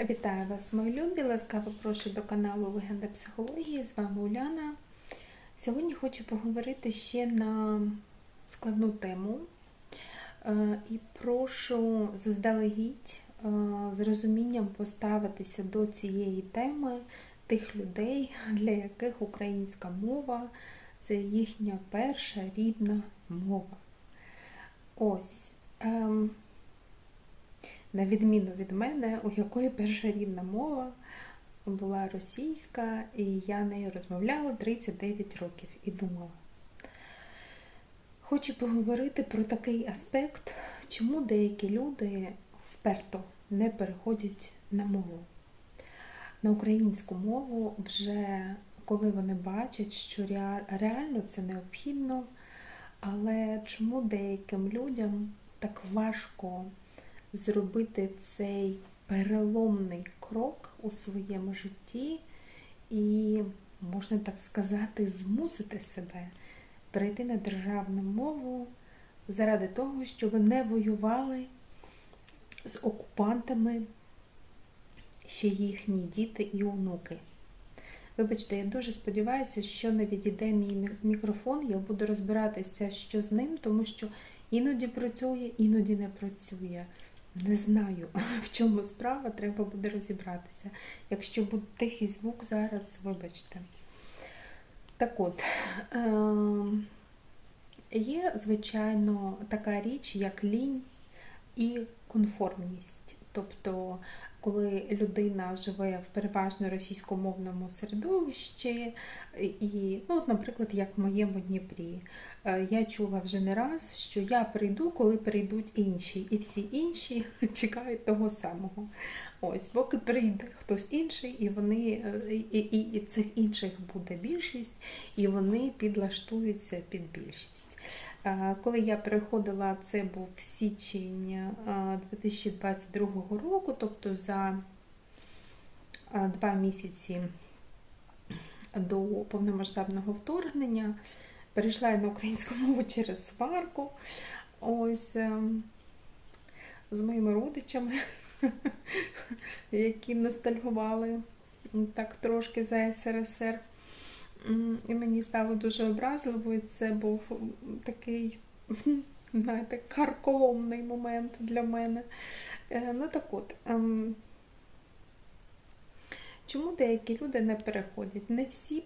Вітаю вас, мої любі! Ласкаво прошу до каналу Легенда психології. З вами Уляна. Сьогодні хочу поговорити ще на складну тему Е, і прошу заздалегідь е, з розумінням поставитися до цієї теми тих людей, для яких українська мова це їхня перша рідна мова. Ось. На відміну від мене, у якої перша рідна мова була російська, і я нею розмовляла 39 років і думала. Хочу поговорити про такий аспект, чому деякі люди вперто не переходять на мову. На українську мову вже коли вони бачать, що реально це необхідно, але чому деяким людям так важко зробити цей переломний крок у своєму житті і, можна так сказати, змусити себе перейти на державну мову заради того, щоб не воювали з окупантами ще їхні діти і онуки. Вибачте, я дуже сподіваюся, що не відійде мій мікрофон, я буду розбиратися, що з ним, тому що іноді працює, іноді не працює. Не знаю, в чому справа, треба буде розібратися. Якщо буде тихий звук зараз, вибачте. Так от, ем, є, звичайно, така річ, як лінь і конформність. Тобто, коли людина живе в переважно російськомовному середовищі, і, ну, от, наприклад, як в моєму Дніпрі, е, я чула вже не раз, що я прийду, коли прийдуть інші, і всі інші чекають того самого. Ось, поки прийде хтось інший, і вони е, і, і, і цих інших буде більшість, і вони підлаштуються під більшість. Е, коли я переходила, це був січень 2022 року, тобто за два місяці до повномасштабного вторгнення. Перейшла я на українську мову через сварку. Ось ем, з моїми родичами, які ностальгували так трошки за СРСР. І мені стало дуже образливо, і це був такий, знаєте, карколомний момент для мене. Е, ну так от. Чому деякі люди не переходять? Не всі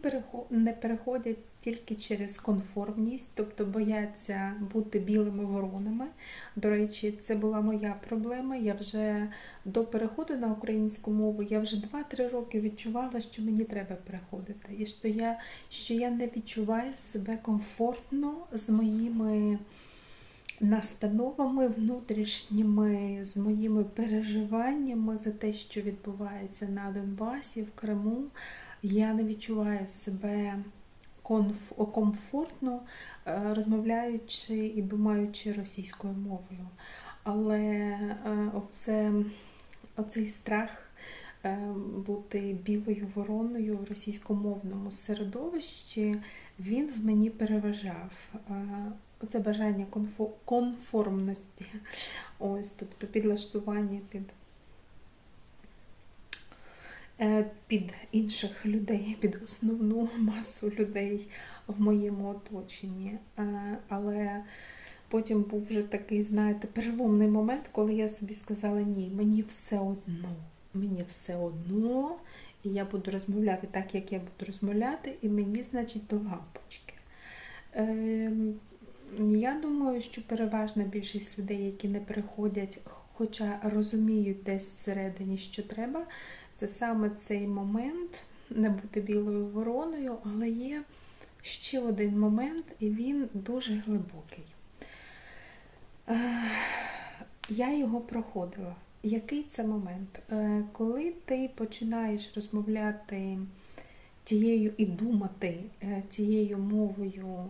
не переходять тільки через конформність, тобто бояться бути білими воронами. До речі, це була моя проблема. Я вже до переходу на українську мову я вже 2-3 роки відчувала, що мені треба переходити. І що я, що я не відчуваю себе комфортно з моїми настановами внутрішніми, з моїми переживаннями за те, що відбувається на Донбасі, в Криму, я не відчуваю себе комфортно, е, розмовляючи і думаючи російською мовою. Але е, оце, оцей страх е, бути білою вороною в російськомовному середовищі, він в мені переважав оце бажання конформності. Ось, тобто підлаштування під е, під інших людей, під основну масу людей в моєму оточенні. Е, але потім був вже такий, знаєте, переломний момент, коли я собі сказала, ні, мені все одно, мені все одно, і я буду розмовляти так, як я буду розмовляти, і мені, значить, до лампочки. Я думаю, що переважна більшість людей, які не приходять, хоча розуміють десь всередині, що треба, це саме цей момент не бути білою вороною, але є ще один момент, і він дуже глибокий. Я його проходила. Який це момент? Е, коли ти починаєш розмовляти тією і думати е, тією мовою,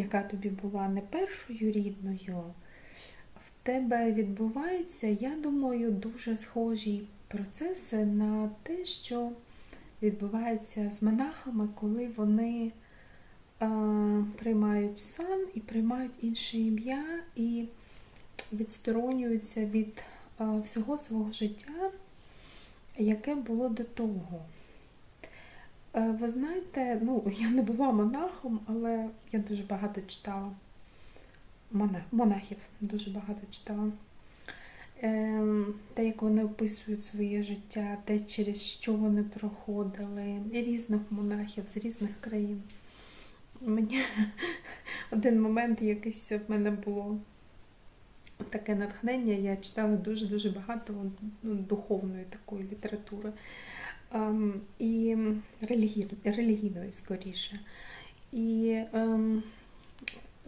яка тобі була не першою рідною, в тебе відбуваються, я думаю, дуже схожі процеси на те, що відбувається з монахами, коли вони а, приймають сан і приймають інше ім'я і відсторонюються від а, всього свого життя яке було до того. Е, Ви знаєте, ну, я не була монахом, але я дуже багато читала. Монахів дуже багато читала. Ем, Те, як вони описують своє життя, те, через що вони проходили, і різних монахів з різних країн. Мені один момент якийсь в мене було таке натхнення. Я читала дуже-дуже багато ну, духовної такої літератури ем, і релігійної, релігійної скоріше. І ем,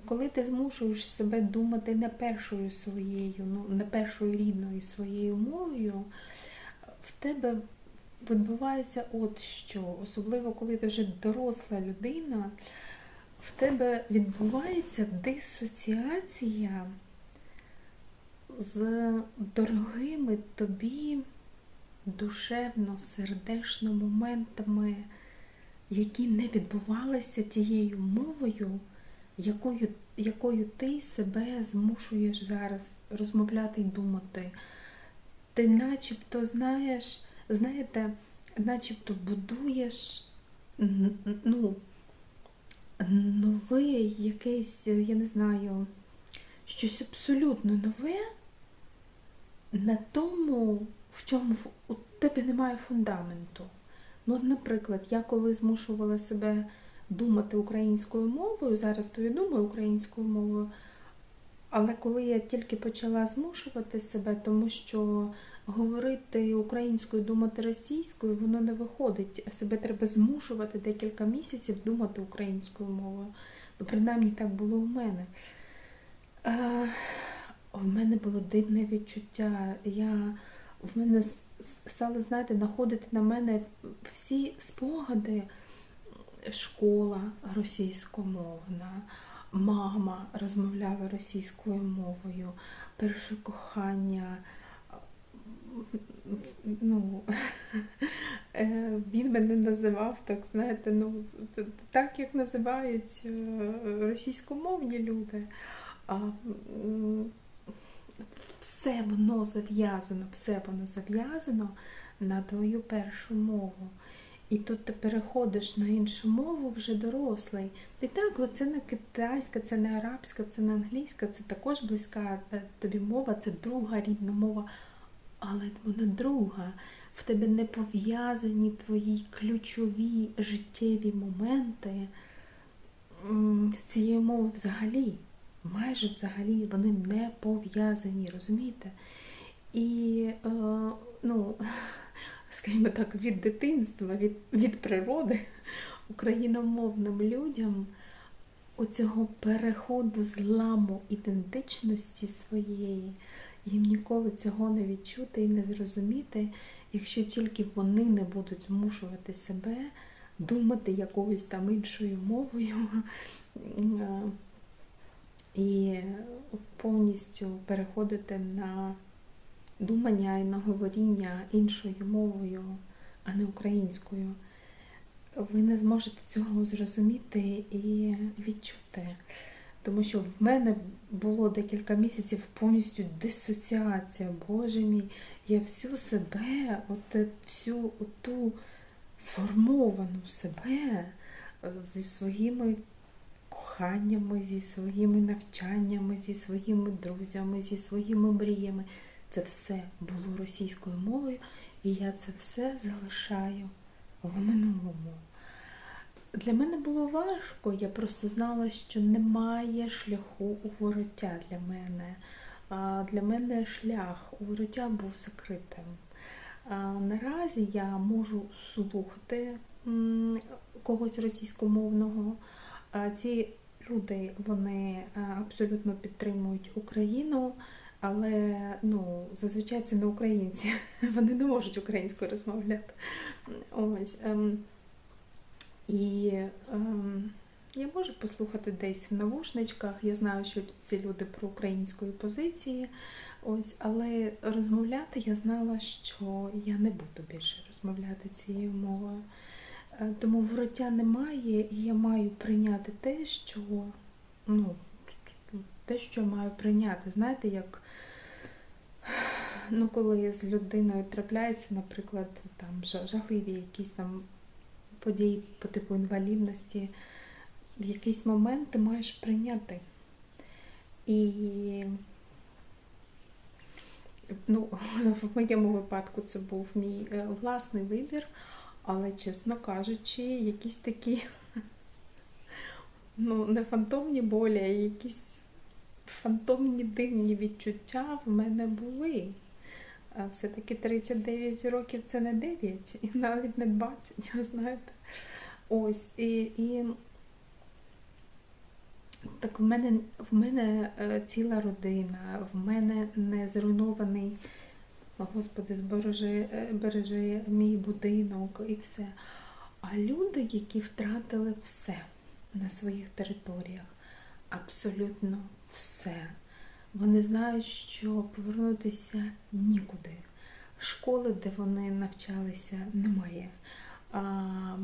коли ти змушуєш себе думати не першою своєю, ну не першою рідною своєю мовою, в тебе відбувається от що, особливо коли ти вже доросла людина, в тебе відбувається дисоціація з дорогими тобі душевно-сердечно моментами, які не відбувалися тією мовою, якою, якою ти себе змушуєш зараз розмовляти і думати. Ти начебто знаєш, знаєте, начебто будуєш ну, нове якесь, я не знаю, щось абсолютно нове на тому, в чому у тебе немає фундаменту. Ну, наприклад, я коли змушувала себе думати українською мовою, зараз то я думаю українською мовою, але коли я тільки почала змушувати себе, тому що говорити українською, думати російською, воно не виходить. Себе треба змушувати декілька місяців думати українською мовою. Ну, принаймні так було у мене. Е, в мене було дивне відчуття. Я, в мене стали, знаєте, знаходити на мене всі спогади. Школа російськомовна, мама розмовляла російською мовою, перше кохання. Ну, е, він мене називав так, знаєте, ну, так, як називають е, російськомовні люди. Все воно зав'язано, все воно зав'язано на твою першу мову. І тут ти переходиш на іншу мову вже дорослий. І так, це не китайська, це не арабська, це не англійська, це також близька е, тобі мова, це друга рідна мова, але вона друга. В тебе не пов'язані твої ключові життєві моменти з цією мовою взагалі. Майже взагалі вони не пов'язані, розумієте? І, е, ну, скажімо так, від дитинства, від, від природи україномовним людям оцього переходу зламу ідентичності своєї, їм ніколи цього не відчути і не зрозуміти, якщо тільки вони не будуть змушувати себе думати якоюсь там іншою мовою. І повністю переходити на думання і на говоріння іншою мовою, а не українською, ви не зможете цього зрозуміти і відчути. Тому що в мене було декілька місяців повністю дисоціація. Боже мій, я всю себе, от всю ту сформовану себе е, зі своїми коханнями, зі своїми навчаннями, зі своїми друзями, зі своїми мріями. Це все було російською мовою, і я це все залишаю в минулому. Для мене було важко, я просто знала, що немає шляху у вороття для мене. Для мене шлях у вороття був закритим. Наразі я можу слухати когось російськомовного. Ці люди вони абсолютно підтримують Україну, але ну, зазвичай це не українці. Вони не можуть українською розмовляти. Ось. ем, І ем, я можу послухати десь в навушничках. Я знаю, що ці люди про української позиції. Ось, але розмовляти я знала, що я не буду більше розмовляти цією мовою. Е, Тому вороття немає, і я маю прийняти те, що ну, те, що я маю прийняти. Знаєте, як ну, коли з людиною трапляється, наприклад, там жахливі якісь там події по типу інвалідності, в якийсь момент ти маєш прийняти. І ну, в моєму випадку це був мій е, власний вибір, але, чесно кажучи, якісь такі ну, не фантомні болі, а якісь фантомні дивні відчуття в мене були. Все-таки 39 років це не 9, і навіть не 20, знаєте. Ось, і, і так в мене, в мене е, ціла родина, в мене не зруйнований, Господи, збережи, е, бережи мій будинок і все. А люди, які втратили все на своїх територіях, абсолютно все. Вони знають, що повернутися нікуди. Школи, де вони навчалися, немає. А,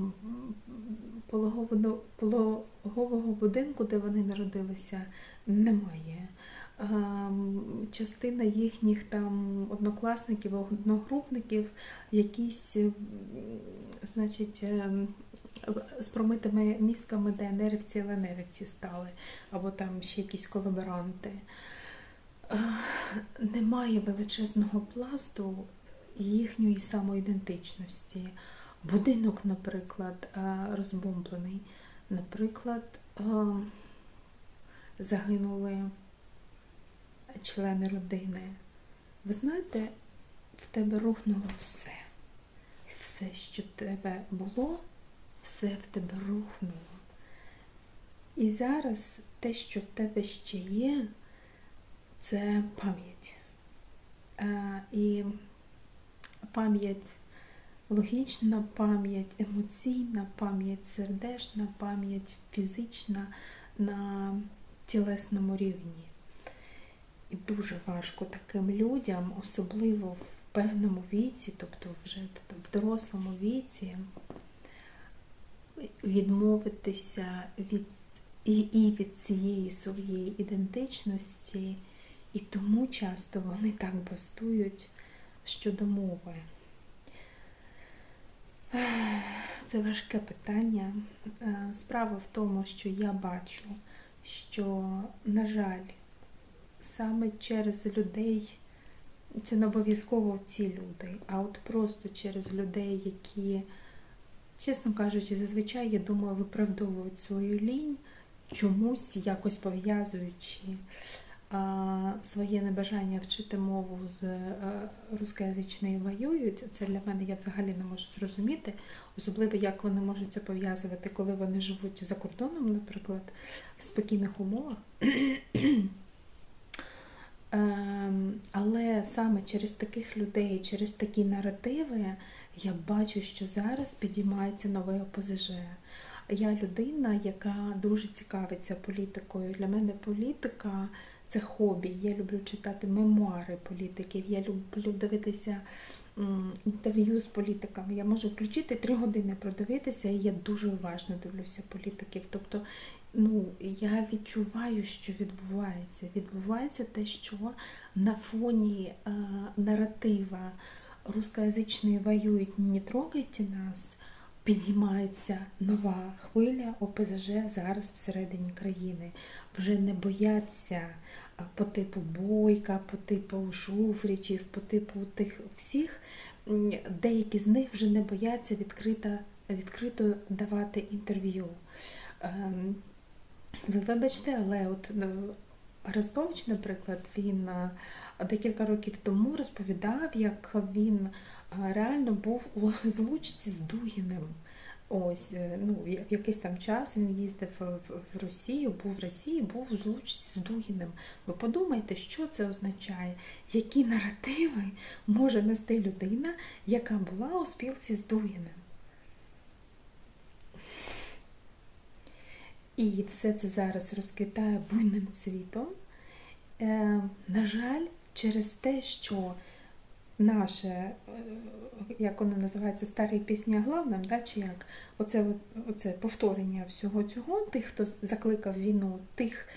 пологового, пологового будинку, де вони народилися, немає. А, м, Частина їхніх там однокласників, одногрупників, якісь, значить, ем, з промитими мізками ДНРівці, ЛНРівці стали, або там ще якісь колаборанти. Е, Немає величезного пласту їхньої самоідентичності. Будинок, наприклад, е, розбомблений. Наприклад, загинули члени родини. Ви знаєте, в тебе рухнуло все. Все, що в тебе було, все в тебе рухнуло. І зараз те, що в тебе ще є, це пам'ять. І пам'ять логічна пам'ять, емоційна пам'ять, сердечна пам'ять, фізична на тілесному рівні. І дуже важко таким людям, особливо в певному віці, тобто вже в дорослому віці, відмовитися від і, і від цієї своєї ідентичності, і тому часто вони так бастують щодо мови. Це важке питання. Е, Справа в тому, що я бачу, що, на жаль, саме через людей, це не обов'язково ці люди, а от просто через людей, які, чесно кажучи, зазвичай, я думаю, виправдовують свою лінь, чомусь якось пов'язуючи своє небажання вчити мову з е, рускоязичної воюють. Це для мене я взагалі не можу зрозуміти, особливо як вони можуть це пов'язувати, коли вони живуть за кордоном, наприклад, в спокійних умовах. Ем, Але саме через таких людей, через такі наративи я бачу, що зараз підіймається нове ОПЗЖ. Я людина, яка дуже цікавиться політикою. Для мене політика це хобі. Я люблю читати мемуари політиків, я люблю дивитися інтерв'ю з політиками. Я можу включити три години продивитися, і я дуже уважно дивлюся політиків. Тобто, ну, я відчуваю, що відбувається. Відбувається те, що на фоні е, наратива рускоязичної воюють, не трогайте нас. Підіймається нова хвиля ОПЗЖ зараз всередині країни. Вже не бояться по типу Бойка, по типу Шуфрічів, по типу тих всіх. Деякі з них вже не бояться відкрито, відкрито давати інтерв'ю. Ви вибачте, але от е, Арестович, наприклад, він е, декілька років тому розповідав, як він е, реально був у злучці з Дугіним. Ось, ну, якийсь там час він їздив в Росію, був в Росії, був у злучці з Дугіним. Ви подумайте, що це означає, які наративи може нести людина, яка була у спілці з Дугіним. І все це зараз розквітає буйним цвітом. Е, на жаль, через те, що наше, е, як воно називається, старі пісні главним, да, чи як, оце, оце повторення всього цього, тих, хто закликав війну, тих,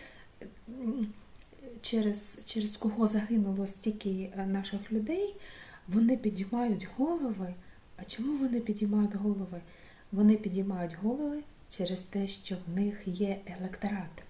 через, через кого загинуло стільки е, наших людей, вони підіймають голови. А чому вони підіймають голови? Вони підіймають голови через те, що в них є електорат.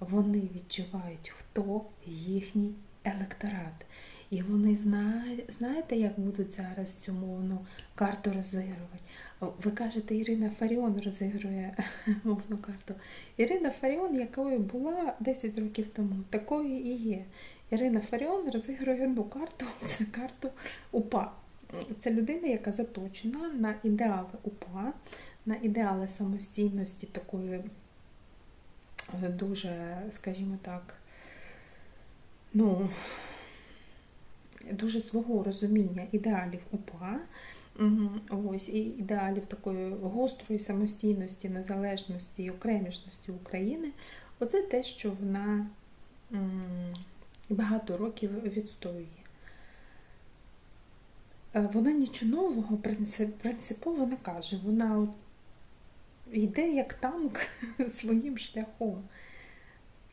Вони відчувають, хто їхній електорат. І вони знають, знаєте, як будуть зараз цю мовну карту розігрувати? Ви кажете, Ірина Фаріон розігрує мовну карту. Ірина Фаріон, якою була 10 років тому, такою і є. Ірина Фаріон розігрує одну карту, це карту УПА. Це людина, яка заточена на ідеали УПА, на ідеали самостійності такої дуже, скажімо так, ну, дуже свого розуміння ідеалів УПА. Ось і ідеалів такої гострої самостійності, незалежності і окремішності України. Оце те, що вона багато років відстоює. Е, вона нічого нового принципово не каже. Вона йде як танк своїм шляхом.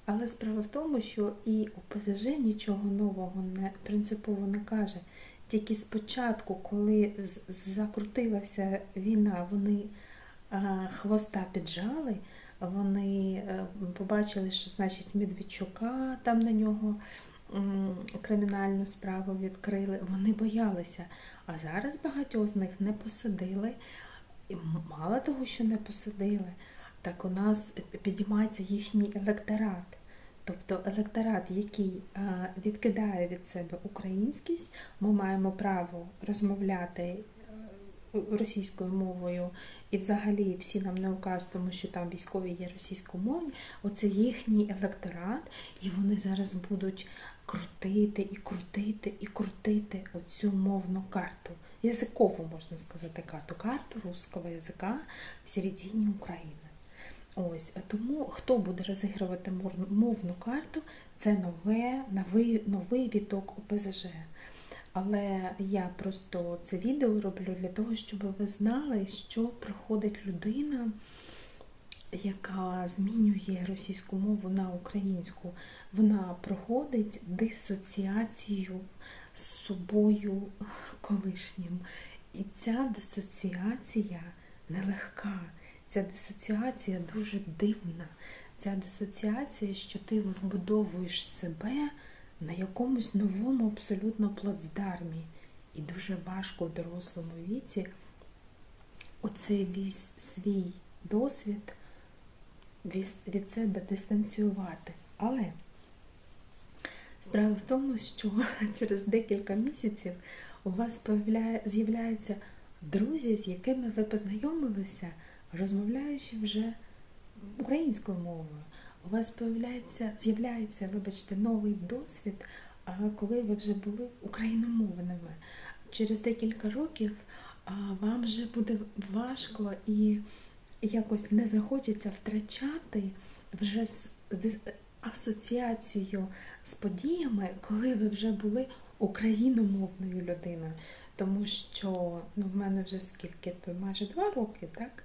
Але справа в тому, що і ОПЗЖ нічого нового не принципово не каже. Тільки спочатку, коли закрутилася війна, вони хвоста піджали, вони е, побачили, що значить Медведчука там на нього кримінальну справу відкрили. Вони боялися. А зараз багатьох з них не посадили. І мало того, що не посадили, так у нас підіймається їхній електорат. Тобто електорат, який відкидає від себе українськість, ми маємо право розмовляти е, російською мовою, і взагалі всі нам не указ, тому що там військові є російськомовні. Оце їхній електорат, і вони зараз будуть крутити і крутити і крутити оцю мовну карту. Язикову, можна сказати, карту, карту русского язика в середині України. Ось, Тому хто буде розігрувати мовну карту, це нове, новий новий віток ОПЗЖ. Але я просто це відео роблю для того, щоб ви знали, що проходить людина, яка змінює російську мову на українську. Вона проходить дисоціацію з собою колишнім. І ця дисоціація нелегка. Ця дисоціація дуже дивна. Ця дисоціація, що ти вибудовуєш себе на якомусь новому абсолютно плацдармі. І дуже важко в дорослому віці оцей весь свій досвід від себе дистанціювати. Але справа в тому, що через декілька місяців у вас з'являються друзі, з якими ви познайомилися розмовляючи вже українською мовою, у вас з'являється, вибачте, новий досвід, коли ви вже були україномовними. Через декілька років вам вже буде важко і якось не захочеться втрачати вже з асоціацією з подіями, коли ви вже були україномовною людиною. Тому що ну, в мене вже скільки, то майже два роки, так?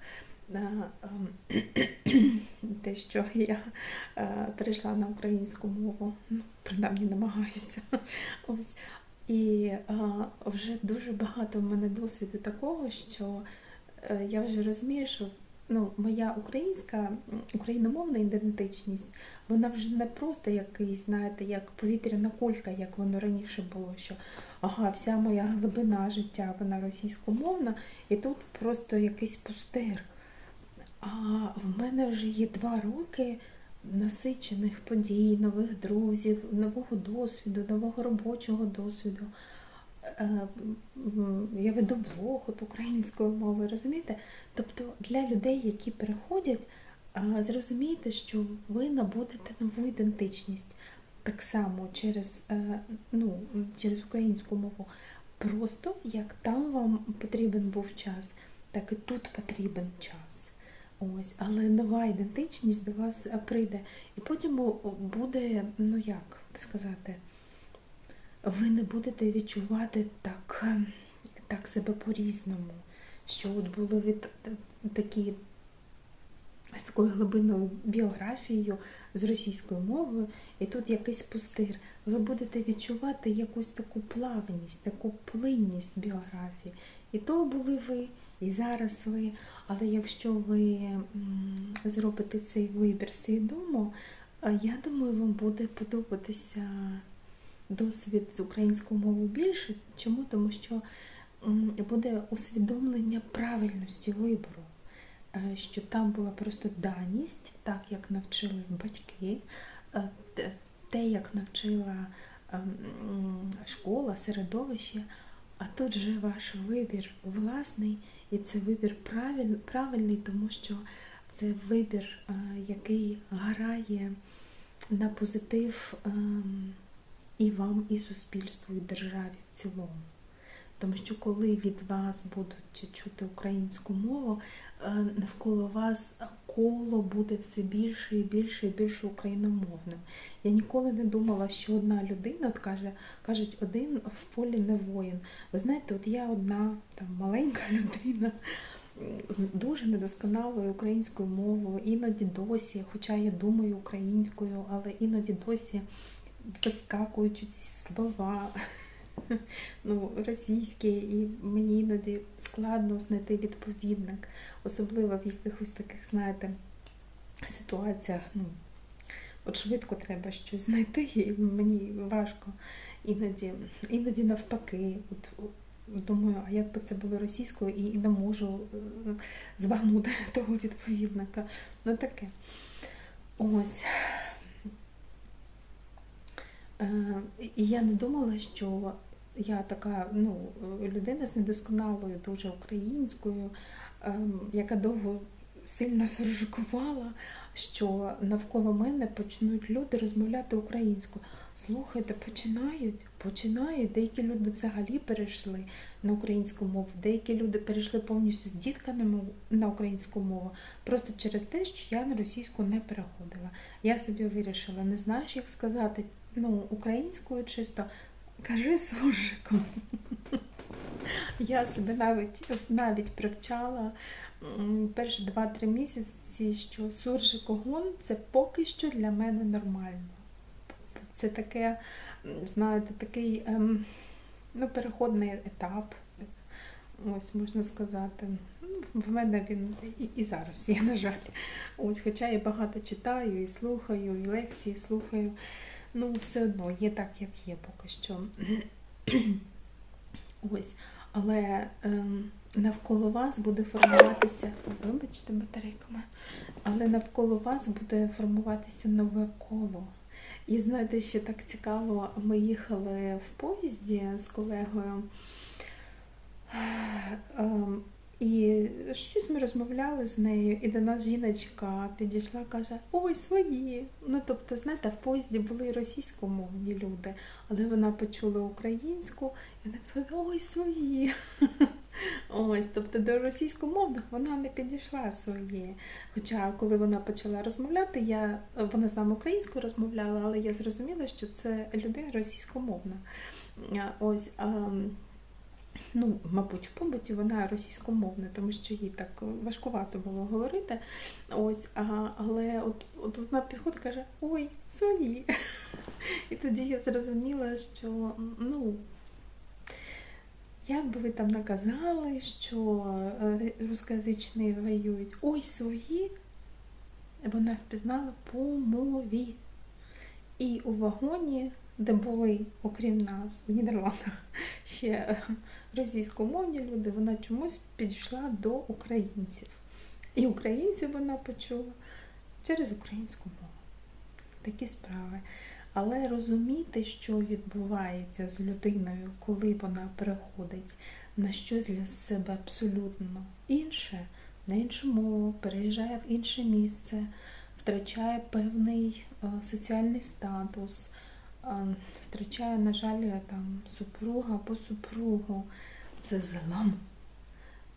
Ем, те, що я е, перейшла на українську мову, ну, принаймні намагаюся. Ось. І вже дуже багато в мене досвіду такого, що е, я вже розумію, що ну, моя українська україномовна ідентичність, вона вже не просто якийсь, знаєте, як повітряна кулька, як воно раніше було, що ага, вся моя глибина життя, вона російськомовна, і тут просто якийсь пустир. А в мене вже є два роки насичених подій, нових друзів, нового досвіду, нового робочого досвіду. Е, я веду блог от українською мовою, розумієте? Тобто для людей, які переходять, е, зрозумійте, що ви набудете нову ідентичність так само через, е, ну, через українську мову. Просто як там вам потрібен був час, так і тут потрібен час. Ось, але нова ідентичність до вас прийде. І потім буде, ну як сказати, ви не будете відчувати так е, так себе по-різному. Що от були ви такі з такою глибинною біографією, з російською мовою, і тут якийсь пустир. Ви будете відчувати якусь таку плавність, таку плинність біографії. І то були ви, і зараз ви. Але якщо ви зробите цей вибір свідомо, е, я думаю, вам буде подобатися досвід з українською мовою більше. Чому? Тому що буде усвідомлення правильності вибору, Е, що там була просто даність, так як навчили батьки, е, те- як навчила ем, школа, середовище, а тут же ваш вибір власний, і це вибір правильний, тому що це вибір, е, який грає на позитив ем, і вам, і суспільству, і державі в цілому. Тому що коли від вас будуть чути українську мову, е, навколо вас коло буде все більше і більше і більше україномовним. Я ніколи не думала, що одна людина от каже, кажуть, один в полі не воїн. Ви знаєте, от я одна там маленька людина з дуже недосконалою українською мовою, іноді досі, хоча я думаю українською, але іноді досі вискакують ці слова ну, російські, і мені іноді складно знайти відповідник, особливо в якихось таких, знаєте, ситуаціях. Ну, от швидко треба щось знайти, і мені важко. Іноді, іноді навпаки. От, Думаю, а як би це було російською, і не можу е, збагнути того відповідника. Ну таке. Ось. Е, І я не думала, що я така ну, людина з недосконалою, дуже українською, ем, яка довго сильно соржикувала, що навколо мене почнуть люди розмовляти українською. Слухайте, починають, починають. Деякі люди взагалі перейшли на українську мову, деякі люди перейшли повністю з дітками на українську мову, просто через те, що я на російську не переходила. Я собі вирішила, не знаєш, як сказати ну, українською чисто, кажи суржиком. Я себе навіть навіть привчала перші 2-3 місяці, що суржикогон це поки що для мене нормально. Це таке, знаєте, такий ем, ну, переходний етап. Ось можна сказати. Ну, В мене він і, і зараз є, на жаль. Ось, хоча я багато читаю і слухаю, і лекції слухаю. Ну, все одно є так, як є поки що. Ось. Але ем, навколо вас буде формуватися, вибачте, батарейками, але навколо вас буде формуватися нове коло. І знаєте, ще так цікаво, ми їхали в поїзді з колегою. Ем, І щось ми розмовляли з нею, і до нас жіночка підійшла, каже: Ой, свої. Ну, тобто, знаєте, в поїзді були російськомовні люди, але вона почула українську, і вона сказала, ой, свої. Ось, тобто до російськомовних вона не підійшла свої. Хоча, коли вона почала розмовляти, я вона з нами українською розмовляла, але я зрозуміла, що це людина російськомовна. Ось. ем, Ну, мабуть, в побуті вона російськомовна, тому що їй так важкувато було говорити. Ось, а, але от, от вона підходить і каже: Ой, свої. І тоді я зрозуміла, що ну, як би ви там наказали, що е, рускоязичні воюють, ой, свої, вона впізнала по мові. І у вагоні, де були, окрім нас, в Нідерландах, ще російськомовні люди, вона чомусь підійшла до українців. І українців вона почула через українську мову. Такі справи. Але розуміти, що відбувається з людиною, коли вона переходить на щось для себе абсолютно інше, на іншу мову, переїжджає в інше місце, втрачає певний е, соціальний статус, втрачає, на жаль, там супруга або супругу. Це злам.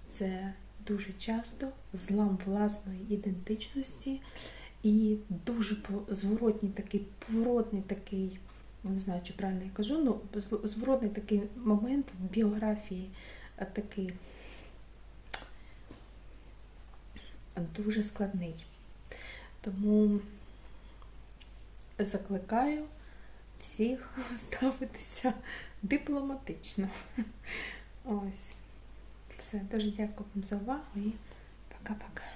Це дуже часто злам власної ідентичності і дуже по- зворотній такий, поворотний такий, не знаю, чи правильно я кажу, ну зворотний такий момент в біографії, такий дуже складний. Тому закликаю всіх ставитися дипломатично. Ось. Все, дуже дякую вам за увагу і пока-пока.